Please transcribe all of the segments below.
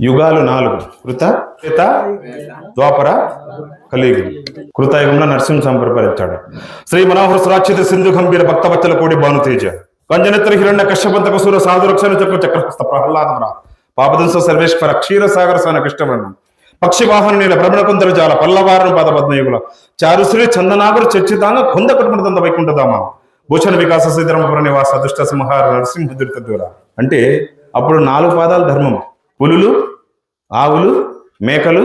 యుగాలు నాలుగు. కృత కృత ద్వాపర కలియుగం. కృతయుగంలో నరసింహ సంప్రపరించాడు శ్రీ మనోహర సురాక్షిత సింధు గంభీర భక్తవచ్చల కోడి భానుతేజ. కంజనెత్తర హిరణ్య కశ్యపంత కసూర సాధురక్షణ చక్ర చక్రహస్త ప్రహ్లాదమర పాపదంస సర్వేశ్వర క్షీరసాగర సాన కృష్ణవర్ణం. పక్షివాహన నీల భ్రమణకుందర జాల పల్లవారణ పద పద్మయుగుల. చారుశ్రీ చందనాగరు చర్చితాంగ కొంద కుటుంబంత వైకుంఠధామ భూషణ వికాస శ్రీధర్మపుర నివాస అదృష్ట సింహార నరసింహ దుర్త దూర. అంటే అప్పుడు నాలుగు పాదాలు ధర్మం. పులులు ఆవులు మేకలు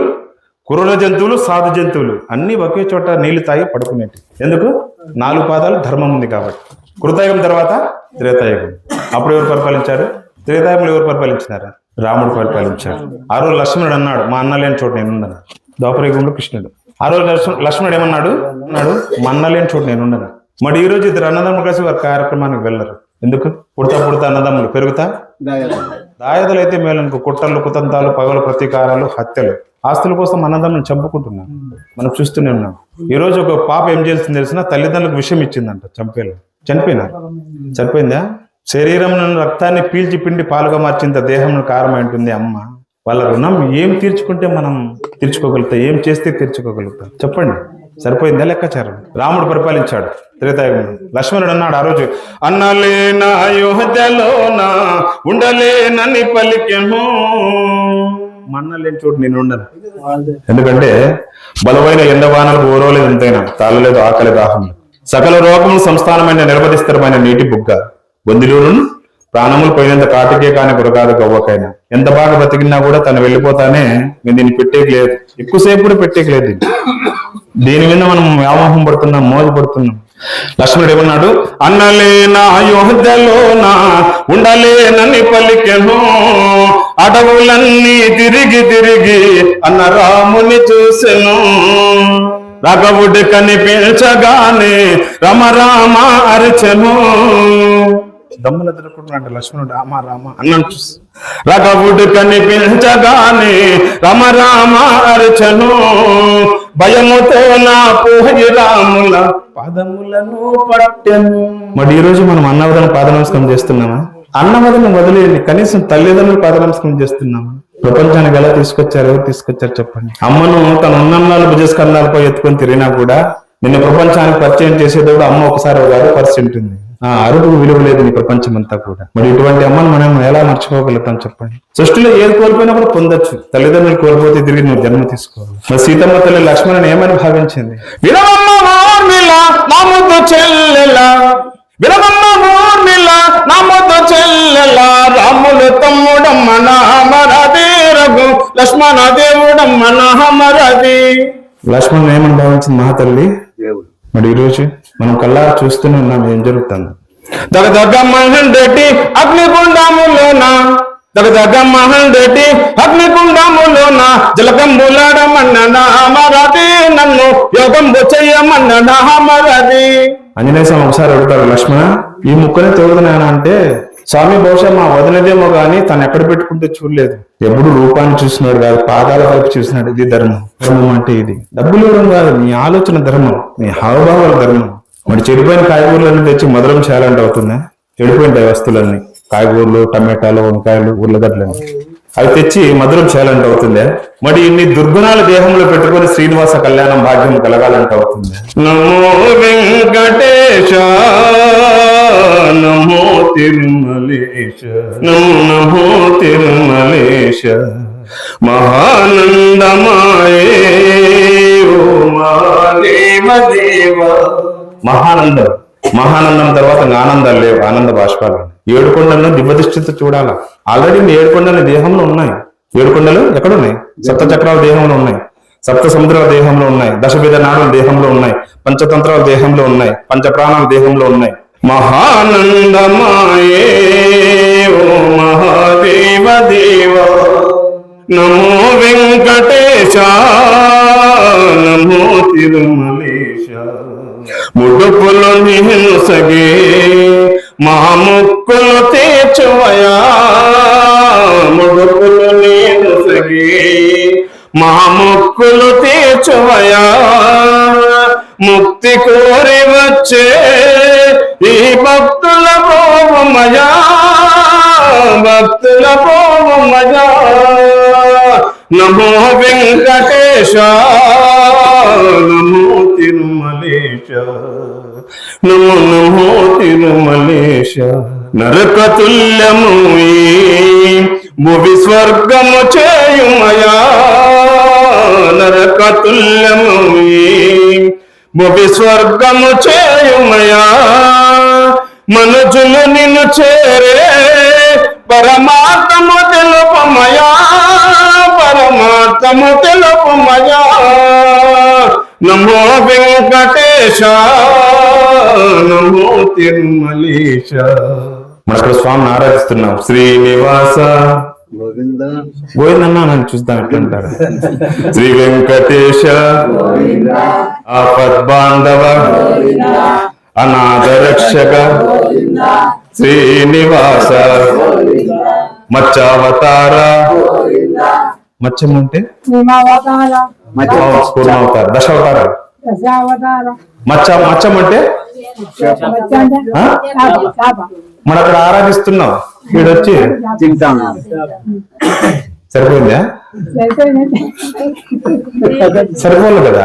కురుల జంతువులు సాధు జంతువులు. అన్ని ఒకే చోట నీళ్ళు తాగి పడుకునేవి ఎందుకు? నాలుగు పాదాలు ధర్మం ఉంది కాబట్టి. కృతయుగం తర్వాత త్రేతాయుగం. అప్పుడు ఎవరు పరిపాలించారు? త్రేతాయుగంలో ఎవరు పరిపాలించినారు? రాముడు పరిపాలించాడు. ఆ రోజు లక్ష్మణుడు అన్నాడు మా అన్న లేని చోటు నేను ఉండను ద్వాపరయుగంలో కృష్ణుడు. ఆ రోజు లక్ష్మణుడు ఏమన్నాడు? అన్నాడు మా అన్న లేని చోటు నేను ఉండను మరి ఈ రోజు ఇద్దరు అన్నదమ్ములు కలిసి వారి కార్యక్రమానికి వెళ్ళరు. ఎందుకు? పుడతా పుడతా అన్నదమ్ములు పెరుగుతా దాయదలు అయితే మేలనుకో కుట్రలు కుతంతాలు పగలు ప్రతీకారాలు హత్యలు. ఆస్తుల కోసం అన్నదమ్ములను చంపుకుంటున్నాం. మనం చూస్తూనే ఉన్నాం. ఈ రోజు ఒక పాప ఏం చేస్తుంది తెలిసిన తల్లిదండ్రులకు విషయం ఇచ్చిందంట చంపేలా చనిపోయినారు చనిపోయిందా? శరీరం రక్తాన్ని పీల్చి పిండి పాలుగా మార్చింత దేహం కారణం ఉంటుంది అమ్మ. వాళ్ళ రుణం ఏం తీర్చుకుంటే మనం తీర్చుకోగలుగుతాం? ఏం చేస్తే తీర్చుకోగలుగుతాం? చెప్పండి. సరిపోయిందా లెక్కచారం? రాముడు పరిపాలించాడు త్రేతాయుగంలో. లక్ష్మణుడు అన్నాడు ఆ రోజు అన్నలేనా యోహదలోనా ఉండలేనని పలికెను మన్నలేని చోటు నేను ఉండను. ఎందుకంటే బలమైన ఎండవానలకు ఓరవలేదు ఎంతైనా తాళలేదు ఆకలి దాహం సకల రోగములు సంస్థానమైన నిర్వధిస్తరమైన నీటి బుగ్గ. బొందిలోను ప్రాణములు పోయినంత కాటికే కాని గురగాదు గవ్వకైనా. ఎంత బాగా బతికినా కూడా తను వెళ్ళిపోతానే నేను దీన్ని పెట్టేకి లేదు. ఎక్కువసేపు కూడా పెట్టేకి లేదు దీన్ని. దీని మీద మనం వ్యామోహం పడుతున్నాం మోజు పడుతున్నాం? లక్ష్మణుడు ఏమన్నాడు? అన్నలేనా ఉండలే ఉండలేనని పలికెను. అడవులన్నీ తిరిగి తిరిగి అన్న రాముని చూసెను. రఘవుడు కనిపించగానే రమ రామ అరిచెను. దమ్ములు ఎదుర్కొంటున్నాడు లక్ష్మణుడు రామ రామ అన్నం చూసి. రఘవుడు కనిపించగానే రమ రామ అరచను. భయముతో నా పోయి రాముల పాదములను పట్టెను. మరి ఈ రోజు మనం అన్నవదన పాద నమస్కారం చేస్తున్నామా? అన్నవదన వదిలేయండి. కనీసం తల్లిదండ్రులు పాద నమస్కారం చేస్తున్నామా? ప్రపంచానికి ఎలా తీసుకొచ్చారు ఎవరు తీసుకొచ్చారు చెప్పండి. అమ్మను తన ఉన్నన్నాళ్ళు భుజస్కంధాలపై ఎత్తుకొని తిరిగినా కూడా నిన్న ప్రపంచానికి పరిచయం చేసేటప్పుడు అమ్మ ఒకసారి ఒక పరిచి ఉంటుంది. ఆ అరుపుకు విలువ లేదు నీ ప్రపంచం అంతా కూడా. మరి ఇటువంటి అమ్మను మనం ఎలా మర్చిపోగలుగుతాం చెప్పండి? సృష్టిలో ఏది కోల్పోయినా కూడా పొందొచ్చు. తల్లిదండ్రులు కోల్పోతే తిరిగి నువ్వు జన్మ తీసుకోవాలి. మరి సీతమ్మ తల్లి లక్ష్మణుని ఏమని భావించింది? రాములు తమ్ముడమ్మ నామరది రఘు లక్ష్మణ దేవుడమ్మ నామరది. లక్ష్మణ్ ఏమని భావించింది మహాతల్లి? మరి ఈ రోజు? మనం కల్లా చూస్తూనే ఉన్నాం ఏం జరుగుతుంది. దగ దగ మహన్ రెడ్డి అగ్నిగుండములోన దగ దగ మహన్ రెడ్డి అగ్నిగుండములోన జలకంబులాడమన్న నామరది నన్ను యోగంబు చెయ్యమన్న నామరది ఆంజనేయ స్వామి ఒకసారి అడుగుతారు లక్ష్మణ ఈ ముక్కనే తోడుతున్నాను అంటే స్వామి బహుశా మా వదినదేమో గాని తను ఎక్కడ పెట్టుకుంటే చూడలేదు. ఎప్పుడు రూపాన్ని చూసినాడు కాదు పాదాల వైపు చూసినాడు. ఇది ధర్మం. ధర్మం అంటే ఇది. డబ్బులు ఇవ్వడం కాదు నీ ఆలోచన ధర్మం నీ హావభావాల ధర్మం. మరి చెడిపోయిన కాయగూరలన్నీ తెచ్చి మధురం చేయాలంటే అవుతుందా? చెడిపోయిన వస్తువులన్నీ కాయగూరలు టమాటాలు వంకాయలు ఉర్లగడ్డలు అవి తెచ్చి మధురం చేయాలంటే అవుతుందే? మరి ఇన్ని దుర్గుణాలు దేహంలో పెట్టుకొని శ్రీనివాస కళ్యాణం భాగ్యం కలగాలంటే అవుతుంది? నమో వెంకటేశ నమో తిరుమలేశ నమో నమో తిరుమలేశ మహానందమాయే ఓ మాదేవ దేవా మహానందం. మహానందం తర్వాత ఆనందాలు లేవు ఆనంద బాష్పాలు. ఏడు కొండలను దివ్యదృష్టితో చూడాలా? ఆల్రెడీ మీ ఏడుకొండలు దేహంలో ఉన్నాయి. ఏడుకొండలు ఎక్కడ ఉన్నాయి సప్త చక్రాల దేహంలో ఉన్నాయి. సప్త సముద్రాల దేహంలో ఉన్నాయి. దశవిధ నాడుల దేహంలో ఉన్నాయి. పంచతంత్రాల దేహంలో ఉన్నాయి. పంచ ప్రాణాల దేహంలో ఉన్నాయి. మహానందమాయే ఓ మహాదేవ దేవ నమో వెంకటేశ నమో ముడుపులు నిహింసగే మా ముక్కులు తీర్చువయా? ముడుపులు నిహింసగే మా ముక్కులు తీర్చువయా? ముక్తి కోరి వచ్చే ఈ భక్తుల పోవమయా భక్తుల పోవమయా నమో వెంకటేశ! నమో తిరుమలేశ నమో నమో తిరుమలేశ నరకతుల్యము ఈ భువి స్వర్గము చేయుమయా నరకతుల్యము ఈ భువి స్వర్గము చేయుమయా మనుజులు నిన్ను చేరే పరమాత్మ తెలుపమయా. పరమాత్మ తెలుపమయా. నమో వెంకటేశ నమో తిరుమలేశ. మన ఇక్కడ స్వామిని ఆరాధిస్తున్నాం. శ్రీనివాస. గోవింద. గోవిందన్న నన్ను చూస్తాం ఎట్లంటారు శ్రీ వెంకటేశ. ఆపద్బాంధవ అనాథ రక్షక. శ్రీనివాస. మత్స్యావతార. మత్స్యం అంటే? పూర్ణావతార. దశావతార. మత్స్య మత్స్యం అంటే? మన అక్కడ ఆరాధిస్తున్నాం. వీడొచ్చి? తింటాను సరిపోయిందా? సరిపోలేదు కదా?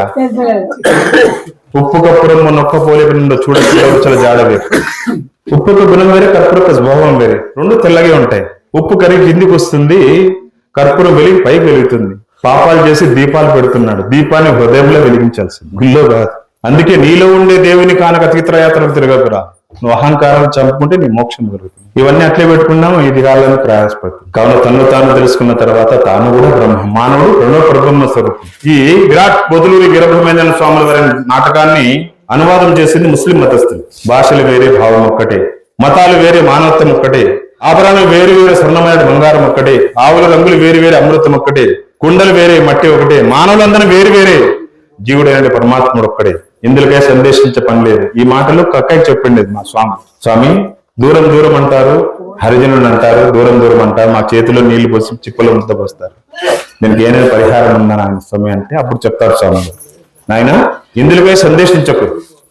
ఉప్పు కప్పురం నొక్క పోలిక నుండి చూడచ్చుల జాడ వేరు ఉప్పుకు గుణం వేరే కర్పూరక స్వభావం వేరే. రెండు తెల్లగే ఉంటాయి. ఉప్పు కరిగి కిందికి వస్తుంది కర్పూరం వెలిగి పైకి వెలుగుతుంది. పాపాలు చేసి దీపాలు పెడుతున్నాడు. దీపాన్ని హృదయంలో వెలిగించాల్సింది. గుళ్ళో కాదు. అందుకే నీలో ఉండే దేవుని కానక తీర్థయాత్రలు తిరగకురా నువ్వు అహంకారం చంపుకుంటే నీ మోక్షం కలుగుతుంది ఇవన్నీ అట్లే పెట్టుకున్నాము. ఇది కాలని ప్రయాసపడుతుంది. కావున తను తాను తెలుసుకున్న తర్వాత తాను కూడా బ్రహ్మ మానవుడు రెండో ప్రబ్రహ్మ స్వరూపం ఈ విరాట్ బొదులూరి గిరబ్రహ్మేంద్ర స్వాముల వారి నాటకాన్ని అనువాదం చేసింది ముస్లిం మతస్థులు. భాషలు వేరే భావం ఒక్కటే. మతాలు వేరే మానవత్వం ఒక్కటే. ఆభరణం వేరు వేరు స్వర్ణమైన బంగారం ఒక్కటే ఆవుల రంగులు వేరు వేరే అమృతం ఒక్కటే కుండలు వేరే మట్టి ఒకటే మానవులందరూ వేరు వేరే. జీవుడైన పరమాత్ముడు ఒక్కడే. ఇందులోకే సందేశించే పని లేదు. ఈ మాటలు కక్కకి చెప్పింది మా స్వామి. స్వామి దూరం దూరం అంటారు హరిజనులు అంటారు దూరం దూరం అంటారు మా చేతిలో నీళ్ళు పోసి చిప్పలు ముద్ద పోస్తారు. దీనికి ఏదైనా పరిహారం ఉందా నాయన స్వామి అంటే అప్పుడు చెప్తారు స్వామి. నాయన ఇందులోకే సందేశించకు.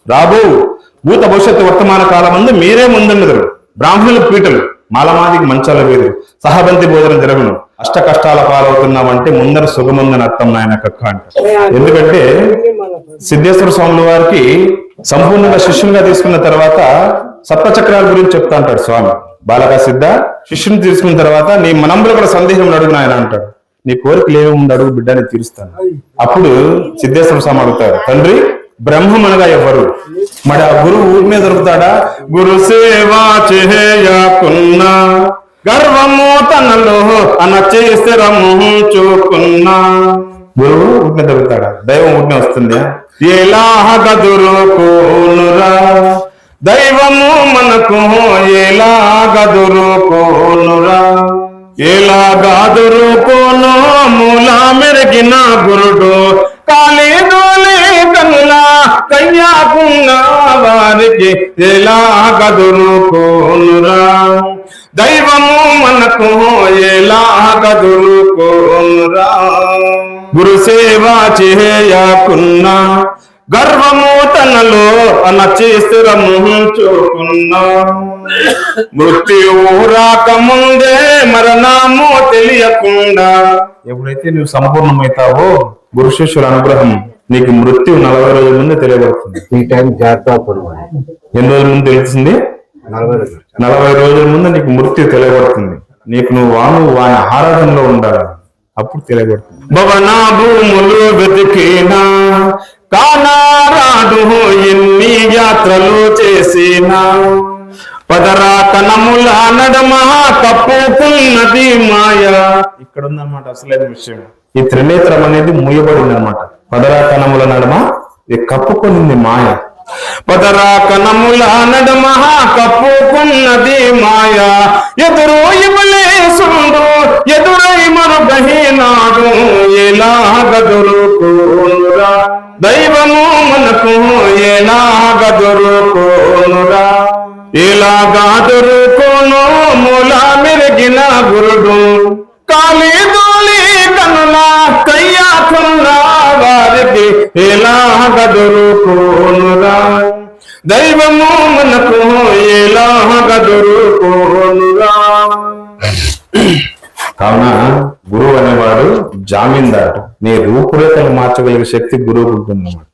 రాబో భూత భవిష్యత్తు వర్తమాన కాలం ముందు మీరే ముందున్నదరు బ్రాహ్మణుల పీటలు మాలమాదికి మంచాల వేరు. సహబంతి భోజనం జరగను. అష్ట కష్టాల పాలవుతున్నామంటే ముందర సుగముందని అర్థం నాయన కక్క అంట. ఎందుకంటే సిద్ధేశ్వర స్వాముల వారికి సంపూర్ణంగా శిష్యునిగా తీసుకున్న తర్వాత సప్తచక్రాల గురించి చెప్తా అంటాడు స్వామి. బాలక సిద్ధ శిష్యుని తీసుకున్న తర్వాత నీ మనంలో కూడా సందేహం అడుగు నాయన అంటాడు. నీ కోరికలు ఏమి ఉంది అడుగు బిడ్డని తీరుస్తాను. అప్పుడు సిద్ధేశ్వర స్వామి అడుగుతాడు తండ్రి బ్రహ్మం అనగా ఎవరు మరి ఆ గురువు ఊరినే దొరుకుతాడా? గురు సేవా చేయకున్నా గర్వము తనలో అనచేసరము చూకున్నా. గురువు ఊరినే దొరుకుతాడా? దైవం ఊరినే వస్తుంది? ఎలాగదురుకోనురా దైవము మనకు ఎలాగదురుకోనురా ఎలాగాదురుకోను మూల మెరిగిన గురుడు. కాలేదోలే కనుల కయ్యాకున్న వారికి ఎలాగదురుకోనురా దైవము మనకు ఎలాగదురుకోనురా గురు సేవ చేయకున్నా గర్వము తనలో అనచేస్తురము చూకున్నా మృత్యువు రాకముందే మరణము తెలియకుండా. ఎప్పుడైతే నువ్వు సంపూర్ణమవుతావో గురు శిష్యుల అనుగ్రహం నీకు మృత్యు నలభై రోజుల ముందే తెలియబడుతుంది. ఈ టైం జాగ్రత్త ఎన్ని రోజుల ముందు తెలుస్తుంది నలభై రోజులు నలభై రోజుల ముందు నీకు మృత్యు తెలియబడుతుంది. నీకు నువ్వు వాను వాని ఆరాధనలో ఉండాలి. అప్పుడు తెలియబడుతుంది. భవన భూములు వెతికినా కానారాడు ఎన్ని యాత్రలు చేసినా పదరా కనముల నడమ కప్పుకున్నది మాయ. ఇక్కడ ఉందన్నమాట అసలైన విషయం. ఈ త్రినేత్రం అనేది మూయబడింది అనమాట పదరాకణముల నడమ ఇది కప్పుకునింది మాయ. పదరా కనముల నడమ కప్పుకున్నది మాయ. ఎదురు ఇవ్వలేసుడు ఎదురై మరుగహినాడు ఎలాగదురుకోనురా? దైవము మనకు ఎలాగదురుకోనురా? ఎలాగాదురుకోను? మూల మెరిగిన గురుడు. కాలి ఎలాగదురుకోనురా దైవము మనకు ఎలాగదురుకోనురా కావున గురువు అనేవాడు జామీందారు. నీ రూపురేఖలు మార్చగలిగే శక్తి గురువుకు ఉంటుందన్నమాట.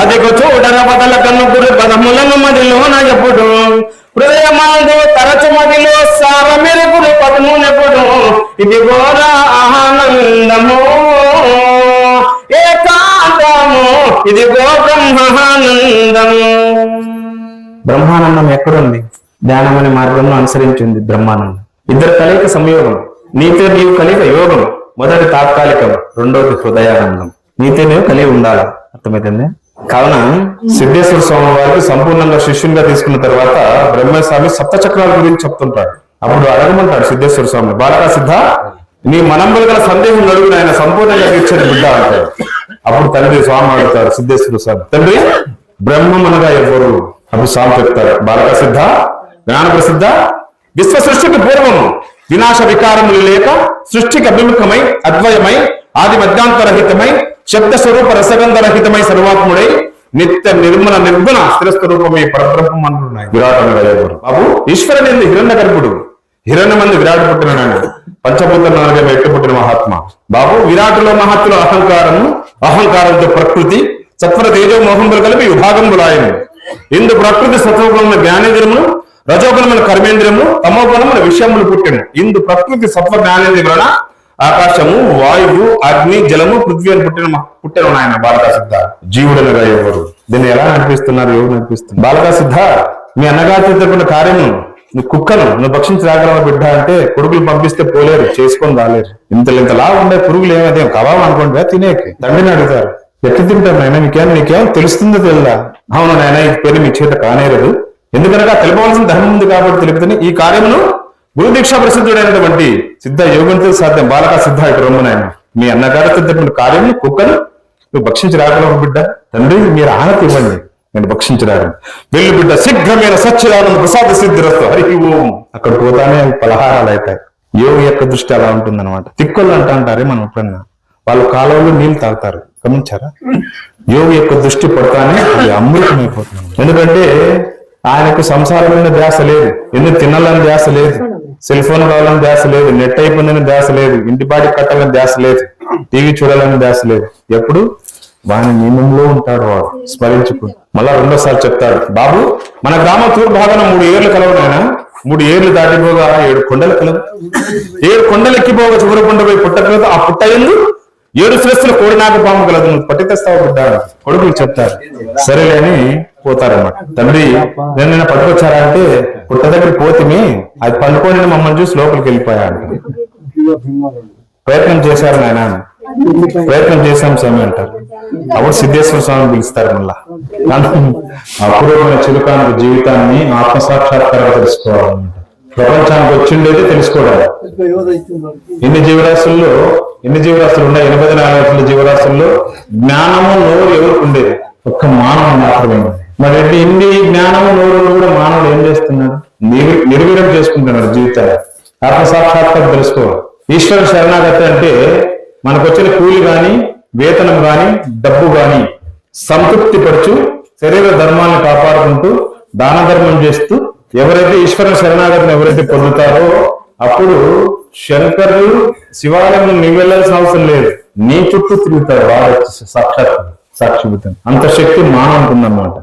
అదిగో చూడర బదల కన్ను గురు పదములను మదిలోన ఎప్పుడు హృదయమాందు తరచు మదిలో సార మెరుగులు పదమునెప్పుడు. ఇది ఘోర ఆనందము ఏకాంతము ఇది బ్రహ్మానందము. బ్రహ్మానందం ఎక్కడుంది? ధ్యానం అనే మార్గంలో అనుసరించింది బ్రహ్మానందం. ఇద్దరు కలిక సంయోగం. నీతో నీవు కలిక యోగం. మొదటి తాత్కాలికం రెండోది హృదయానందం. నీతో నీవు కలిగి ఉండాలి. అర్థమైతుంది కావున సిద్ధేశ్వర స్వామి వారికి సంపూర్ణంగా శిష్యునిగా తీసుకున్న తర్వాత బ్రహ్మస్వామి సప్త చక్రాల గురించి చెప్తుంటాడు. అప్పుడు అడగమంటాడు సిద్ధేశ్వర స్వామి బాలకా సిద్ధ నీ మనంబులు గల సందేహం అడుగున ఆయన సంపూర్ణంగా తీర్చేది బిడ్డ అంటాడు. అప్పుడు తండ్రి స్వామి అడుగుతారు సిద్ధేశ్వర స్వామి తండ్రి బ్రహ్మం అనగా ఎవరు అప్పుడు స్వామి చెప్తారు బాలక సిద్ధ జ్ఞాన ప్రసిద్ధ విశ్వ సృష్టికి పూర్వము వినాశ వికారములు లేక సృష్టికి అభిముఖమై అద్వయమై ఆది మధ్యాంతరహితమై శబ్ద స్వరూప రసగంధ రహితమై సర్వాత్ముడై నిత్య నిర్మల నిర్గుణ స్థిర స్వరూపమై పరబ్రహ్మన్నాయి విరాటముడు అయ్యేవారు బాబు ఈశ్వరుని హిరణ్య గర్భుడు హిరణ్య మంది విరాట్ పుట్టినాడు పంచభూత ఎట్టు పుట్టిన మహాత్మ. బాబు విరాటులో మహత్తులో అహంకారము అహంకారంతో ప్రకృతి సత్వర తేజో మోహంబులు కలిపి విభాగంబులాయను ఇందు ప్రకృతి సత్వగుణమైన జ్ఞానేంద్రము రజోగుణమైన కర్మేంద్రము తమోగుణమైన విషయములు పుట్టెను ఇందు ప్రకృతి సత్వ జ్ఞానేంద్ర వలన ఆకాశము వాయువు అగ్ని జలము పృథ్వీ అని పుట్టిన పుట్టెను నాయన బాలకా సిద్ధ జీవుడనగా ఎవరు దీన్ని ఎలా నడిపిస్తున్నారు? ఎవరు నడిపిస్తున్నారు? బాలకా సిద్ధ మీ అన్నగారు చేతుకున్న కార్యము నువ్వు కుక్కను నువ్వు భక్షించి రాగలవా బిడ్డ అంటే కొడుకులు పంపిస్తే పోలేరు చేసుకొని రాలేరు. ఇంతలు ఇంతలా ఉండే పురుగులు ఏమైతే కబాబ్ అనుకోండి తినేకి? తండ్రిని అడుగుతారు. ఎట్లా తింటారు నాయన? నీకేం నీకేం తెలుస్తుందో తెలియదా అవును నాయన ఈ పేరు మీ చేత కానేరదు. ఎందుకనగా తెలుపవలసిన ధర్మం ఉంది కాబట్టి తెలుపుతుంది. ఈ కార్యమును గురు దీక్ష ప్రసిద్ధుడైనటువంటి సిద్ధ యోగంతో సాధ్యం. బాలక సిద్ధ ఇటు నాయన. మీ అన్నగారు సిద్ధమైన కార్యము కుక్కను నువ్వు భక్షించి రాగలవు బిడ్డ తండ్రి మీరు ఆనతి ఇవ్వండి నేను భక్షించరాను వెళ్ళు బిడ్డ శీఘ్రమైన సచ్చిరాలను ప్రసాద సిద్ధిరస్తు. హరి ఓం. అక్కడ పోతానే పలహారాలు అవుతాయి. యోగి యొక్క దృష్టి అలా ఉంటుందన్నమాట. తిక్కులు అంటా అంటారే మనం ఎప్పుడన్నా. వాళ్ళు కాలంలో నీళ్ళు తాగుతారు. గమనించారా? యోగి యొక్క దృష్టి పడతానే అది అమృతమైపోతుంది. ఎందుకంటే ఆయనకు సంసారమైన ధ్యాస లేదు. ఎందుకు తినాలని ధ్యాస లేదు? సెల్ ఫోన్ కావాలని ధ్యాస లేదు. నెట్ అయిపోయిందని ధ్యాస లేదు. ఇంటిపాటి కట్టాలని ధ్యాస లేదు. టీవీ చూడాలని ధ్యాస లేదు. ఎప్పుడు? వాని నియమంలో ఉంటాడు వాడు. స్మరించుకుంటూ మళ్ళా రెండోసారి చెప్తాడు. బాబు మన గ్రామం తూర్పు భాగాన మూడు ఏర్లు కలవనాయన మూడు ఏర్లు దాటిపోగా ఏడు కొండలు కలవు. ఏడు కొండలు ఎక్కిపోగా చివరి కొండ పోయి పుట్ట కలదు. ఆ పుట్ట ఎందు ఏడు శ్రేస్తుల కోడి నాకు పాము కలదు. నువ్వు పట్టి బిడ్డ. కొడుకులు చెప్తారు. సరేలేని పోతారన్నమాట. తండ్రి నేను నిన్న పట్టుకొచ్చారా అంటే పుట్ట దగ్గర పోతిమి అది పండుకొని మమ్మల్ని చూసి లోపలికి వెళ్ళిపోయాడు. ప్రయత్నం చేశారు నాయన. ప్రయత్నం చేశాం స్వామి అంటారు అప్పుడు సిద్ధేశ్వర స్వామి పిలుస్తారు మళ్ళా. అపూర్వమైన చిరుకాంత జీవితాన్ని ఆత్మసాక్షాత్కారంగా తెలుసుకోవాలన్నమాట ప్రపంచానికి వచ్చిండేది తెలుసుకోవడం. ఎన్ని జీవరాశుల్లో ఎన్ని జీవరాశులు ఉన్నాయి. ఎనభై నాలుగు లక్షల జీవరాశుల్లో జ్ఞానము నోరు ఎవరికి ఉండేది? ఒక్క మానవుడు మాత్రమే మరి ఇన్ని జ్ఞానము నోరు కూడా మానవుడు ఏం చేస్తున్నాడు? నిర్వీరం చేసుకుంటున్నాడు జీవితాన్ని. ఆత్మసాక్షాత్కారం తెలుసుకోవాలి. ఈశ్వర శరణాగతి అంటే మనకు వచ్చిన కూలి గాని వేతనం కానీ డబ్బు గాని సంతృప్తి పరచు శరీర ధర్మాన్ని కాపాడుకుంటూ దాన ధర్మం చేస్తూ ఎవరైతే ఈశ్వర శరణాగతిని ఎవరైతే పొందుతారో అప్పుడు శంకరుడు శివాలయం నీవు వెళ్ళాల్సిన అవసరం లేదు. నీ చుట్టూ తిరుగుతారు వాడు సాక్షాత్ సాక్షిభూతం అంత శక్తి మానవుకుందన్నమాట